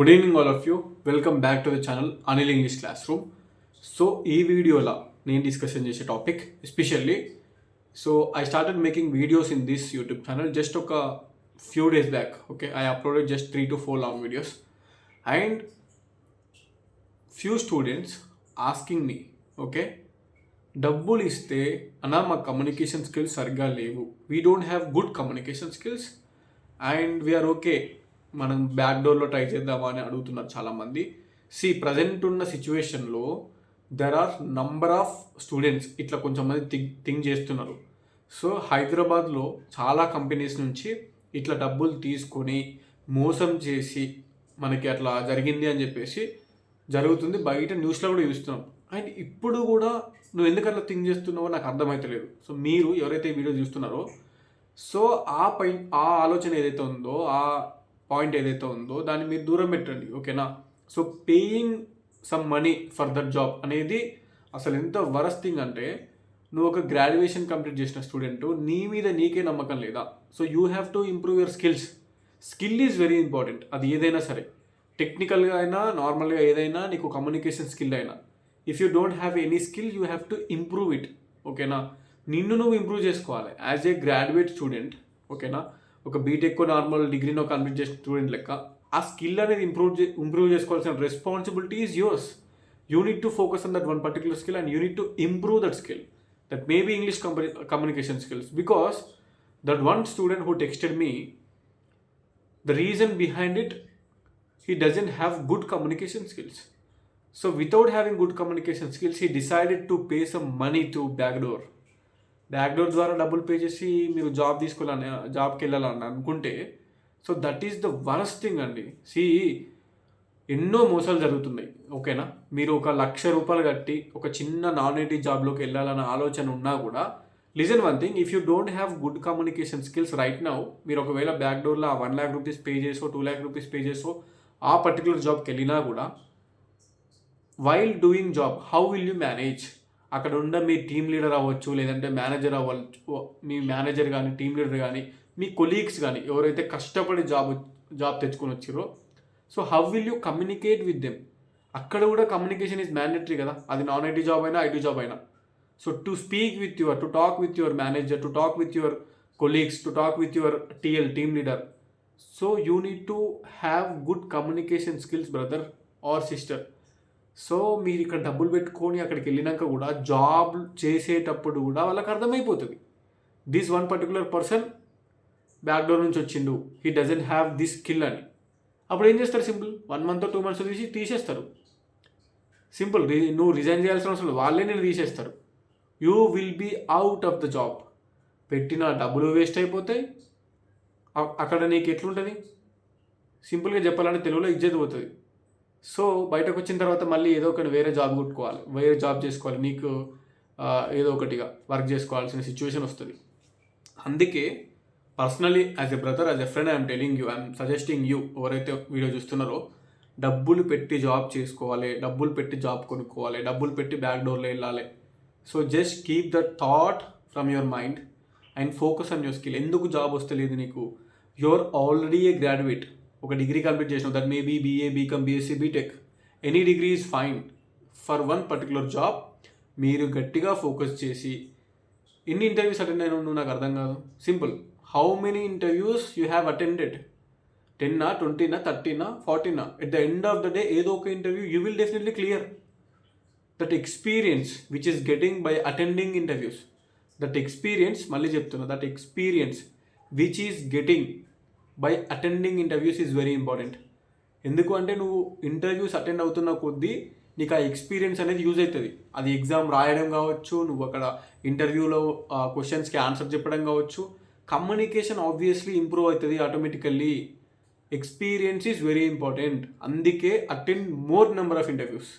Good evening all of you welcome back to the channel Anil English class room so ఈ వీడియోలో నేను discussion చేసే topic especially so I started making videos in this YouTube channel just ఒక few days back okay I uploaded just three to four long videos and few students asking me okay డబ్బులు ఇస్తే అన్నా మా communication skills సరిగ్గా లేవు. We don't have good communication skills and we are okay మనం back డోర్లో try చేద్దామా అని అడుగుతున్నారు చాలామంది. సి ప్రజెంట్ ఉన్న సిచ్యువేషన్లో there are number of students ఇట్లా కొంచెం మంది థింక్ థింక్ చేస్తున్నారు. సో హైదరాబాద్లో చాలా కంపెనీస్ నుంచి ఇట్లా డబ్బులు తీసుకొని మోసం చేసి మనకి అట్లా జరిగింది అని చెప్పేసి జరుగుతుంది. బయట న్యూస్లో కూడా చూస్తున్నాం. అండ్ ఇప్పుడు కూడా నువ్వు ఎందుకు అట్లా థింక్ చేస్తున్నావో నాకు అర్థమవుతలేదు సో మీరు ఎవరైతే ఈ వీడియో చూస్తున్నారో సో ఆ పై ఆ ఆలోచన ఏదైతే ఉందో ఆ పాయింట్ ఏదైతే ఉందో దాన్ని మీరు దూరం పెట్టండి ఓకేనా? So paying some money for that job అనేది అసలు ఎంత వరస్ థింగ్ అంటే నువ్వు ఒక గ్రాడ్యుయేషన్ కంప్లీట్ చేసిన స్టూడెంట్ నీ మీద నీకే నమ్మకం లేదా? So you have to improve your skills skill is very important అది ఏదైనా సరే. టెక్నికల్గా అయినా నార్మల్గా ఏదైనా నీకు కమ్యూనికేషన్ స్కిల్ అయినా. If you don't have any skill you have to improve it ఓకేనా? నిన్ను నువ్వు ఇంప్రూవ్ చేసుకోవాలి. యాజ్ ఏ గ్రాడ్యుయేట్ స్టూడెంట్ ఓకేనా? ఒక బీటెక్ నార్మల్ డిగ్రీనో కంప్లీట్ చేసిన స్టూడెంట్ లెక్క ఆ స్కిల్ అనేది ఇంప్రూవ్ చే ఇంప్రూవ్ చేసుకోవాల్సిన responsibility is yours you need to focus on that one particular skill and you need to improve that skill that may be English communication skills because that one student who texted me the reason behind it he doesn't have good communication skills. So without having good communication skills he decided to pay some money to backdoor backdoor ద్వారా డబ్బులు pay చేసి మీరు job తీసుకోవాలని జాబ్కి వెళ్ళాలని అనుకుంటే so that is the worst thing అండి. C ఎన్నో మోసాలు జరుగుతున్నాయి ఓకేనా మీరు ఒక లక్ష రూపాయలు కట్టి ఒక చిన్న నాన్ ఐటీ జాబ్లోకి వెళ్ళాలన్న ఆలోచన ఉన్నా కూడా listen one thing if you don't have good communication skills right now మీరు ఒకవేళ బ్యాక్ డోర్లో ఆ వన్ ల్యాక్ రూపీస్ పే చేసో టూ ల్యాక్ రూపీస్ పే చేసో ఆ పర్టికులర్ జాబ్కి వెళ్ళినా కూడా while doing job how will you manage అక్కడ ఉన్న మీ టీమ్ లీడర్ అవ్వచ్చు లేదంటే మేనేజర్ అవ్వచ్చు మీ మేనేజర్ కానీ టీమ్ లీడర్ కానీ మీ కొలీగ్స్ కానీ ఎవరైతే కష్టపడి జాబ్ జాబ్ తెచ్చుకొని వచ్చారో so how will you communicate with them అక్కడ కూడా కమ్యూనికేషన్ ఈజ్ మ్యాండేటరీ కదా. అది నాన్ ఐటీ జాబ్ అయినా ఐటీ జాబ్ అయినా. So to speak with your to talk with your manager to talk with your colleagues to talk with your TL team leader so you need to have good communication skills brother or sister so మీరు ఇక్కడ డబ్బులు పెట్టుకొని అక్కడికి వెళ్ళినాక కూడా job చేసేటప్పుడు కూడా వాళ్ళకి అర్థమైపోతుంది. This one particular person backdoor నుంచి వచ్చిండు. He doesn't have this skill అని. అప్పుడు ఏం చేస్తారు simple? One month two months తీసి తీసేస్తారు. సింపుల్ నువ్వు రిజైన్ చేయాల్సిన అవసరం వాళ్ళే నేను తీసేస్తారు. You will be out of the job పెట్టిన డబ్బులు వేస్ట్ అయిపోతాయి. అక్కడ నీకు ఎట్లుంటుంది? సింపుల్గా చెప్పాలంటే తెలుగులో ఇజ్జత్ పోతుంది. సో బయటకు వచ్చిన తర్వాత మళ్ళీ ఏదో ఒకటి వేరే జాబ్ కొట్టుకోవాలి వేరే జాబ్ చేసుకోవాలి నీకు ఏదో ఒకటిగా వర్క్ చేసుకోవాల్సిన సిచ్యువేషన్ వస్తుంది. అందుకే personally as a brother as a friend I'm telling you I'm suggesting you ఎవరైతే వీడియో చూస్తున్నారో డబ్బులు పెట్టి జాబ్ చేసుకోవాలి డబ్బులు పెట్టి జాబ్ కొనుక్కోవాలి డబ్బులు పెట్టి బ్యాక్ డోర్లో వెళ్ళాలి. So just keep the thought from your mind and focus on your skill. ఎందుకు జాబ్ వస్తలేదు నీకు? Your already a graduate. ఒక డిగ్రీ కంప్లీట్ చేసినావు. That maybe BA BCom BSc BTech any degree is fine for one particular job మీరు గట్టిగా focus చేసి ఎన్ని interviews attend అయినా నువ్వు? నాకు అర్థం కాదు. Simple how many interviews you have attended టెన్నా ట్వంటీనా థర్టీనా ఫార్టీనా at the end of the day ఏదో ఒక interview you will definitely clear that experience which is getting by attending interviews that experience మళ్ళీ చెప్తున్నా that experience which is getting by attending interviews is very important ఎందుకు అంటే నువ్వు interviews attend అవుతున్న కొద్దీ నీకు ఆ ఎక్స్పీరియన్స్ అనేది యూజ్ అవుతుంది. అది ఎగ్జామ్ రాయడం కావచ్చు నువ్వు అక్కడ ఇంటర్వ్యూలో క్వశ్చన్స్కి ఆన్సర్ చెప్పడం కావచ్చు. కమ్యూనికేషన్ ఆబ్వియస్లీ ఇంప్రూవ్ అవుతుంది automatically experience is very important అందుకే attend more number of interviews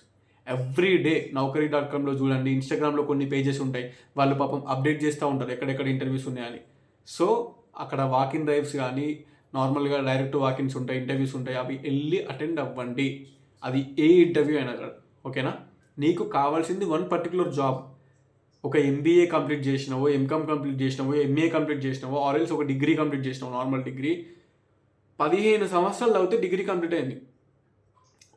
every day Naukri dot కామ్లో చూడండి ఇన్స్టాగ్రామ్లో కొన్ని పేజెస్ ఉంటాయి. వాళ్ళు పాపం అప్డేట్ చేస్తూ ఉంటారు ఎక్కడెక్కడ ఇంటర్వ్యూస్ ఉన్నాయని. సో అక్కడ వాకిన్ డ్రైవ్స్ కానీ నార్మల్గా డైరెక్ట్ వాకిన్స్ ఉంటాయి ఇంటర్వ్యూస్ ఉంటాయి అవి వెళ్ళి అటెండ్ అవ్వండి. అది ఏ ఇంటర్వ్యూ అయినా ఓకేనా? నీకు కావాల్సింది వన్ పర్టికులర్ జాబ్. ఒక ఎంబీఏ కంప్లీట్ చేసినావో ఎంకామ్ కంప్లీట్ చేసినావో ఎంఏ కంప్లీట్ చేసినావో ఆర్ఎల్స్ ఒక డిగ్రీ కంప్లీట్ చేసినావు నార్మల్ డిగ్రీ పదిహేను సంవత్సరాలు అవుతే డిగ్రీ కంప్లీట్ అయింది.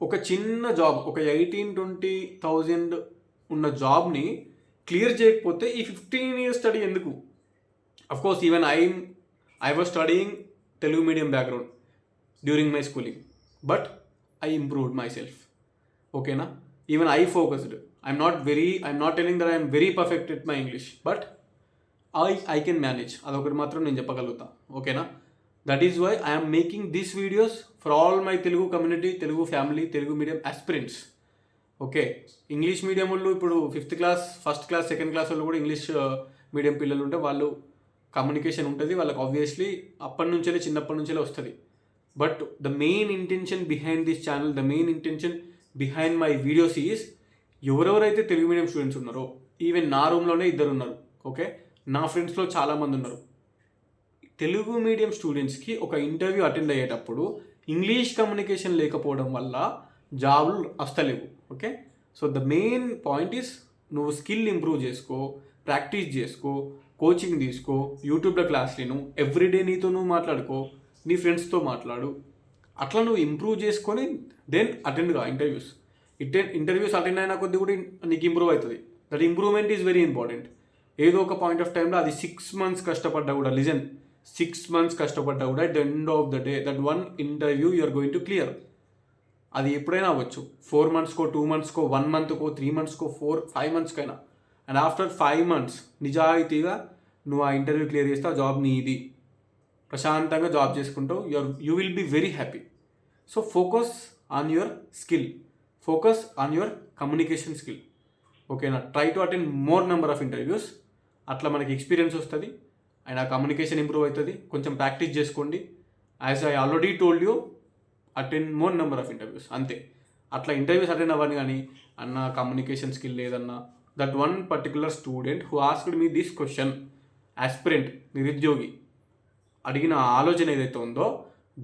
ఒక చిన్న జాబ్ ఒక ఎయిటీన్ ట్వంటీ థౌజండ్ ఉన్న జాబ్ని క్లియర్ చేయకపోతే ఈ ఫిఫ్టీన్ ఇయర్స్ స్టడీ ఎందుకు? Of course even I I was studying Telugu medium background during my schooling but I improved my self ఓకేనా even I focused I'm not very I'm not telling that I'm very perfect it my English but I I can manage అదొకటి మాత్రం నేను చెప్పగలుగుతా. ఓకేనా that is why I'm making these videos for all my Telugu community Telugu family Telugu medium aspirants okay English medium వాళ్ళు ఇప్పుడు fifth class first class second class వాళ్ళు కూడా English medium పిల్లలు ఉంటే వాళ్ళు కమ్యూనికేషన్ ఉంటుంది వాళ్ళకి ఆబ్వియస్లీ అప్పటి నుంచే చిన్నప్పటి నుంచే వస్తుంది. But the main intention behind this channel the main intention behind my videos is ఎవరెవరైతే తెలుగు మీడియం స్టూడెంట్స్ ఉన్నారో ఈవెన్ నా రూమ్లోనే ఇద్దరు ఉన్నారు ఓకే నా ఫ్రెండ్స్లో చాలామంది ఉన్నారు. తెలుగు మీడియం స్టూడెంట్స్కి ఒక ఇంటర్వ్యూ అటెండ్ అయ్యేటప్పుడు ఇంగ్లీష్ కమ్యూనికేషన్ లేకపోవడం వల్ల జాబులు వస్తలేవు okay so the main point is నువ్వు స్కిల్ ఇంప్రూవ్ చేసుకో ప్రాక్టీస్ చేసుకో కోచింగ్ తీసుకో యూట్యూబ్లో క్లాస్ నేను ఎవ్రీడే నీతో నువ్వు మాట్లాడుకో నీ ఫ్రెండ్స్తో మాట్లాడు. అట్లా నువ్వు ఇంప్రూవ్ చేసుకొని దెన్ అటెండ్గా ఇంటర్వ్యూస్ ఇటెన్ ఇంటర్వ్యూస్ అటెండ్ అయిన కొద్ది కూడా నీకు ఇంప్రూవ్ అవుతుంది. That improvement is very important ఏదో ఒక పాయింట్ ఆఫ్ టైంలో అది సిక్స్ మంత్స్ కష్టపడ్డా కూడా లిజన్ సిక్స్ మంత్స్ కష్టపడ్డా కూడా at the end of the day that one interview you're going to clear అది ఎప్పుడైనా అవ్వచ్చు. ఫోర్ మంత్స్కో టూ మంత్స్కో వన్ మంత్కో త్రీ మంత్స్కో ఫోర్ ఫైవ్ మంత్స్కైనా అండ్ ఆఫ్టర్ ఫైవ్ మంత్స్ నిజాయితీగా నువ్వు ఆ ఇంటర్వ్యూ క్లియర్ చేస్తే ఆ జాబ్ నీది. ప్రశాంతంగా జాబ్ చేసుకుంటావు. Your you will be very happy so focus on your skill focus on your communication skill ఓకేనా try to attend more number of interviews అట్లా మనకి ఎక్స్పీరియన్స్ వస్తుంది. అండ్ ఆ కమ్యూనికేషన్ ఇంప్రూవ్ అవుతుంది. కొంచెం ప్రాక్టీస్ చేసుకోండి. As I already told you attend more number of interviews అంతే. అట్లా ఇంటర్వ్యూస్ అటెండ్ అవ్వని కానీ అన్న కమ్యూనికేషన్ స్కిల్ లేదన్నా that one particular student who asked me this question aspirant నిరుద్యోగి. అడిగిన ఆలోచన ఏదైతే ఉందో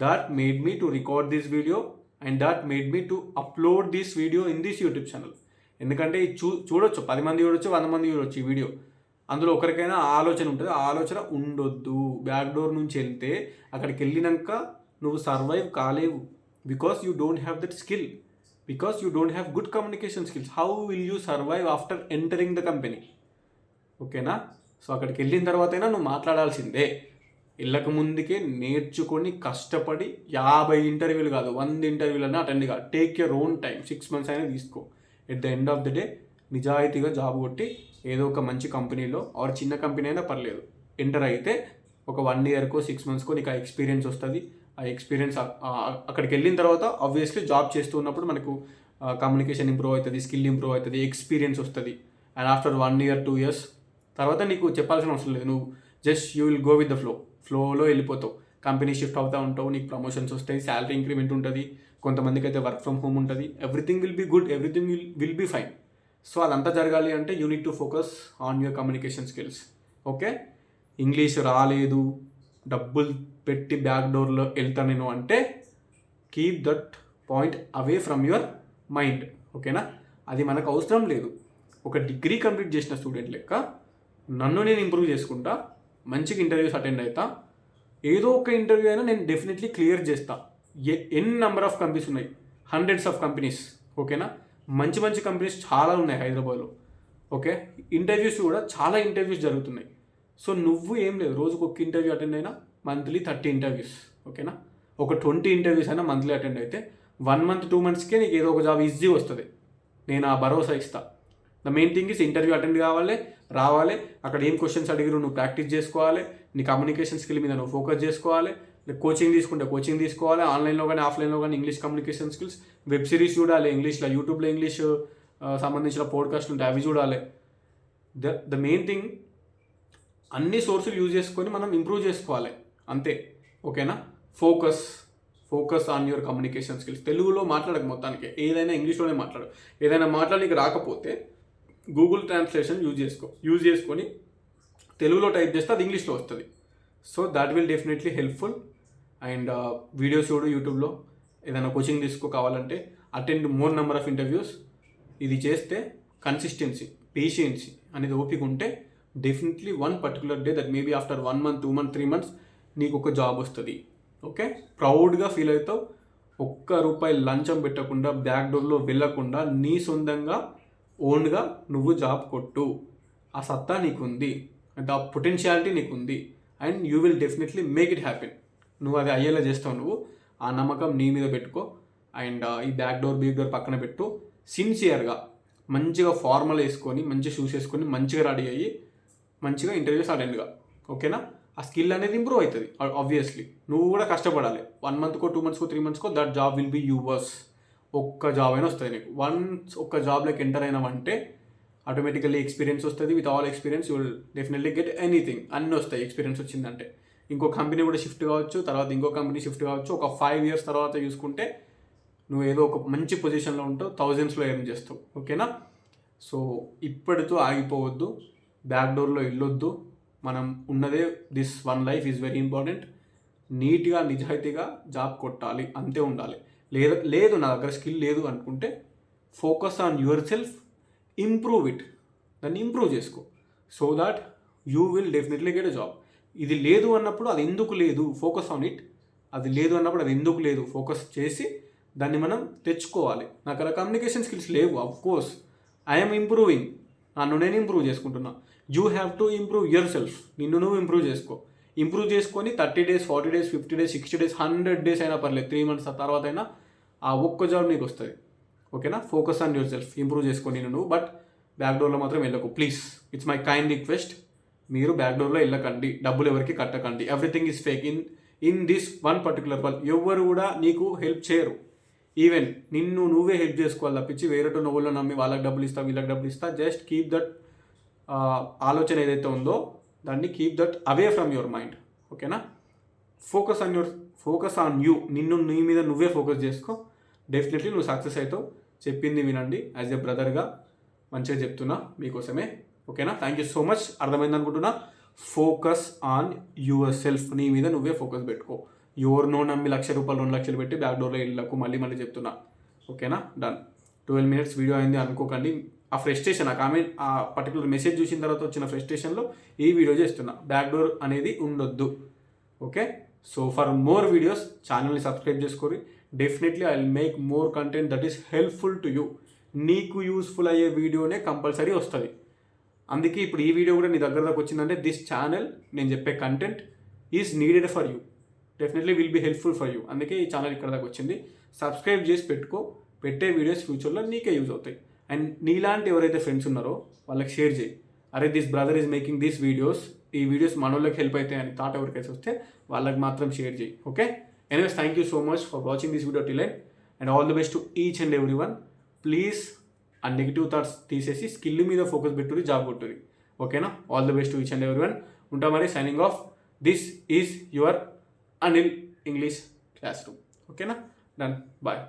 that made me to record this video and that made me to upload this video in this YouTube channel ఎందుకంటే చూ చూడొచ్చు పది మంది చూడొచ్చు వంద మంది చూడొచ్చు ఈ వీడియో అందులో ఒకరికైనా ఆలోచన ఉంటుంది ఆ ఆలోచన ఉండొద్దు. బ్యాక్ డోర్ నుంచి వెళ్తే అక్కడికి వెళ్ళినాక నువ్వు survive కాలేవు. Because you don't have that skill because you don't have good communication skills how will you survive after entering the company ఓకేనా సో అక్కడికి వెళ్ళిన తర్వాతైనా నువ్వు మాట్లాడాల్సిందే. వెళ్ళక ముందుకే నేర్చుకొని కష్టపడి యాభై ఇంటర్వ్యూలు కాదు వంద ఇంటర్వ్యూలు అయినా అటెండ్ కాదు take your own time six months అయినా తీసుకో. At the end of the day నిజాయితీగా జాబ్ కొట్టి ఏదో ఒక మంచి కంపెనీలో ఆర్ చిన్న కంపెనీ అయినా పర్లేదు. ఎంటర్ అయితే ఒక వన్ ఇయర్కో సిక్స్ మంత్స్కో నీకు ఆ ఎక్స్పీరియన్స్ వస్తుంది. ఆ ఎక్స్పీరియన్స్ అక్కడికి వెళ్ళిన తర్వాత ఆబ్వియస్లీ జాబ్ చేస్తూ ఉన్నప్పుడు మనకు కమ్యూనికేషన్ ఇంప్రూవ్ అవుతుంది స్కిల్ ఇంప్రూవ్ అవుతుంది ఎక్స్పీరియన్స్ వస్తుంది. And after one year two years తర్వాత నీకు చెప్పాల్సిన అవసరం లేదు. నువ్వు just you will go with the flow ఫ్లోలో వెళ్ళిపోతావు. కంపెనీ షిఫ్ట్ అవుతూ ఉంటావు నీకు ప్రమోషన్స్ వస్తాయి శాలరీ ఇంక్రిమెంట్ ఉంటుంది కొంతమందికి అయితే వర్క్ ఫ్రమ్ హోమ్ ఉంటుంది. Everything will be good everything will will be fine so అదంతా జరగాలి అంటే you need to focus on your communication skills okay English రాలేదు డబ్బులు పెట్టి బ్యాక్ డోర్లో వెళ్తా నేను అంటే keep that point away from your mind ఓకేనా? అది మనకు అవసరం లేదు. ఒక డిగ్రీ కంప్లీట్ చేసిన స్టూడెంట్ లెక్క నన్ను నేను ఇంప్రూవ్ చేసుకుంటా మంచిగా ఇంటర్వ్యూస్ అటెండ్ అవుతా ఏదో ఒక ఇంటర్వ్యూ అయినా నేను డెఫినెట్లీ క్లియర్ చేస్తా. A N number of companies ఉన్నాయి. హండ్రెడ్స్ ఆఫ్ కంపెనీస్ ఓకేనా? మంచి మంచి కంపెనీస్ చాలా ఉన్నాయి హైదరాబాద్లో. ఓకే? ఇంటర్వ్యూస్ కూడా చాలా ఇంటర్వ్యూస్ జరుగుతున్నాయి. సో నువ్వు ఏం లేదు. రోజుకొక ఒక ఇంటర్వ్యూ అటెండ్ అయినా మంత్లీ థర్టీ ఇంటర్వ్యూస్ ఓకేనా? ఒక ట్వంటీ ఇంటర్వ్యూస్ అయినా మంత్లీ అటెండ్ అయితే వన్ మంత్ టూ మంత్స్కే నీకు ఏదో ఒక జాబ్ ఈజీ వస్తుంది. నేను ఆ భరోసా ఇస్తా. The main thing is interview attend కావాలి రావాలి. అక్కడ ఏం క్వశ్చన్స్ అడిగిరు నువ్వు ప్రాక్టీస్ చేసుకోవాలి నీ కమ్యూనికేషన్ స్కిల్ మీద నువ్వు ఫోకస్ చేసుకోవాలి కోచింగ్ తీసుకుంటే కోచింగ్ తీసుకోవాలి ఆన్లైన్లో కానీ ఆఫ్లైన్లో కానీ English communication skills web series చూడాలి ఇంగ్లీష్లో యూట్యూబ్లో ఇంగ్లీష్ సంబంధించిన పోడ్కాస్ట్లు ఉంటాయి అవి చూడాలి. ద ద మెయిన్ థింగ్ అన్ని సోర్సులు యూజ్ చేసుకొని మనం ఇంప్రూవ్ చేసుకోవాలి. అంతే. ఓకేనా? Focus. Focus on your communication skills. తెలుగులో మాట్లాడక మొత్తానికి. ఏదైనా ఇంగ్లీష్లోనే మాట్లాడు. ఏదైనా మాట్లాడడానికి రాకపోతే గూగుల్ ట్రాన్స్లేషన్ యూజ్ చేసుకో. యూజ్ చేసుకొని తెలుగులో టైప్ చేస్తే అది ఇంగ్లీష్లో వస్తుంది. So that will definitely helpful. And videos చూడు యూట్యూబ్లో. ఏదైనా కోచింగ్ తీసుకో కావాలంటే attend more number of interviews. ఇది చేస్తే కన్సిస్టెన్సీ పేషియన్సీ అనేది ఓపిక ఉంటే definitely one particular day that maybe after one month two month three months నీకు ఒక జాబ్ వస్తుంది. ఓకే? ప్రౌడ్గా ఫీల్ అవుతావు. ఒక్క రూపాయి లంచం పెట్టకుండా బ్యాక్ డోర్లో వెళ్ళకుండా నీ సొంతంగా ఓన్గా నువ్వు జాబ్ కొట్టు. ఆ సత్తా నీకుంది. అంటే ఆ పొటెన్షియాలిటీ నీకుంది. And you will definitely make it happen. నువ్వు అది అయ్యేలా చేస్తావు నువ్వు. ఆ నమ్మకం నీ మీద పెట్టుకో. అండ్ ఈ బ్యాక్ డోర్ బీక్ డోర్ పక్కన పెట్టు. సిన్సియర్గా మంచిగా ఫార్మల్ వేసుకొని మంచి షూస్ వేసుకొని మంచిగా రెడీ అయ్యి మంచిగా ఇంటర్వ్యూస్ అటెండ్గా ఓకేనా? ఆ స్కిల్ అనేది ఇంప్రూవ్ అవుతుంది ఆబ్వియస్లీ నువ్వు కూడా కష్టపడాలి. వన్ మంత్కో టూ మంత్స్కో three మంత్స్కో that job will be yours ఒక్క జాబ్ అయినా వస్తుంది నీకు. వన్స్ ఒక్క జాబ్లోకి ఎంటర్ అయినావంటే ఆటోమేటికల్లీ ఎక్స్పీరియన్స్ వస్తుంది. With all experience you will definitely get anything అన్నీ వస్తాయి. ఎక్స్పీరియన్స్ వచ్చిందంటే. ఇంకో కంపెనీ కూడా షిఫ్ట్ కావచ్చు. తర్వాత ఇంకో కంపెనీ షిఫ్ట్ కావచ్చు. ఒక ఫైవ్ ఇయర్స్ తర్వాత చూసుకుంటే నువ్వు ఏదో ఒక మంచి పొజిషన్లో ఉంటావు. థౌజండ్స్లో ఎర్న్ చేస్తావు. ఓకేనా సో ఇప్పటితో ఆగిపోవద్దు. బ్యాక్ డోర్లో వెళ్ళొద్దు. మనం ఉన్నదే this one life is very important నీట్గా నిజాయితీగా జాబ్ కొట్టాలి అంతే ఉండాలి. లేదు లేదు నా దగ్గర స్కిల్ లేదు అనుకుంటే focus on your self improve it దాన్ని ఇంప్రూవ్ చేసుకో. So that you will definitely get a job ఇది లేదు అన్నప్పుడు అది ఎందుకు లేదు? ఫోకస్ ఆన్ ఇట్ అది లేదు అన్నప్పుడు అది ఎందుకు లేదు? ఫోకస్ చేసి దాన్ని మనం తెచ్చుకోవాలి. నాకు అలా కమ్యూనికేషన్ స్కిల్స్ లేవు అఫ్ కోర్స్ ఐఎమ్ ఇంప్రూవింగ్ నన్ను నేను ఇంప్రూవ్ చేసుకుంటున్నా. You have to improve your self. నిన్ను నువ్వు ఇంప్రూవ్ చేసుకో. ఇంప్రూవ్ చేసుకొని thirty days forty days fifty days sixty days hundred days అయినా పర్లేదు త్రీ మంత్స్ తర్వాత అయినా ఆ ఒక్క జాబ్ నీకు వస్తుంది. ఓకేనా? Focus on your self improve చేసుకో నేను నువ్వు. బట్ బ్యాక్ డోర్లో మాత్రం వెళ్ళకు. Please it's my kind request మీరు బ్యాక్ డోర్లో వెళ్ళకండి. డబ్బులు ఎవరికి కట్టకండి. Everything is fake in in this one particular వల్ ఎవరు కూడా నీకు హెల్ప్ చేయరు. ఈవెన్ నిన్ను నువ్వే హెల్ప్ చేసుకోవాలి తప్పించి వేరే నువ్వులో నమ్మి వాళ్ళకి డబ్బులు ఇస్తా వీళ్ళకి డబ్బులు ఇస్తా జస్ట్ కీప్ దట్ ఆలోచన ఏదైతే ఉందో దాన్ని keep that away from your mind ఓకేనా? Focus on your focus on you నిన్ను నీ మీద నువ్వే ఫోకస్ చేసుకో. డెఫినెట్లీ నువ్వు సక్సెస్ అవుతావు. చెప్పింది వినండి. యాజ్ ఎ బ్రదర్గా మంచిగా చెప్తున్నా మీకోసమే. ఓకేనా? థ్యాంక్ యూ సో మచ్ అర్థమైంది అనుకుంటున్నా? ఫోకస్ ఆన్ యువర్ సెల్ఫ్ నీ మీద నువ్వే ఫోకస్ పెట్టుకో. యువర్ నో నమ్మి లక్ష రూపాయలు రెండు లక్షలు పెట్టి బ్యాక్ డోర్లో ఇళ్ళకు మళ్ళీ మళ్ళీ చెప్తున్నా. ఓకేనా? డన్ ట్వెల్వ్ మినిట్స్ వీడియో అయింది అనుకోకండి. ఆ ఫ్రస్ట్రేషన్ ఆ కామెంట్ ఆ పర్టికులర్ మెసేజ్ చూసిన తర్వాత వచ్చిన ఫ్రస్ట్రేషన్లో ఈ వీడియో చేస్తున్నా. బ్యాక్ డోర్ అనేది ఉండొద్దు. Okay so for more videos ఛానల్ని subscribe చేసుకోరి. Definitely I will make more content that is helpful to you నీకు యూస్ఫుల్ అయ్యే వీడియోనే కంపల్సరీ వస్తుంది. అందుకే ఇప్పుడు ఈ వీడియో కూడా నీ దగ్గర దాకా వచ్చిందంటే దిస్ ఛానల్ నేను చెప్పే content is needed for you definitely will be helpful for you అందుకే ఈ ఛానల్ ఇక్కడ దాకా వచ్చింది. సబ్స్క్రైబ్ చేసి పెట్టుకో. పెట్టే వీడియోస్ ఫ్యూచర్లో నీకే యూజ్ అవుతాయి. అండ్ నీలాంటి ఎవరైతే ఫ్రెండ్స్ ఉన్నారో వాళ్ళకి షేర్ చేయి. అరే this brother is making these videos ఈ వీడియోస్ మన వాళ్ళకి హెల్ప్ అవుతాయి అని థాట్ ఎవరికైతే వస్తే వాళ్ళకి మాత్రం షేర్ చేయి. Okay anyways thank you so much for watching this video till and all the best to each and every one please ఆ నెగిటివ్ థాట్స్ తీసేసి స్కిల్ మీద ఫోకస్ పెట్టుకుని జాబ్ కొట్టుకుని ఓకేనా all the best to each and every one ఉంటా మరి signing off this is your Anil English classroom ఓకేనా done bye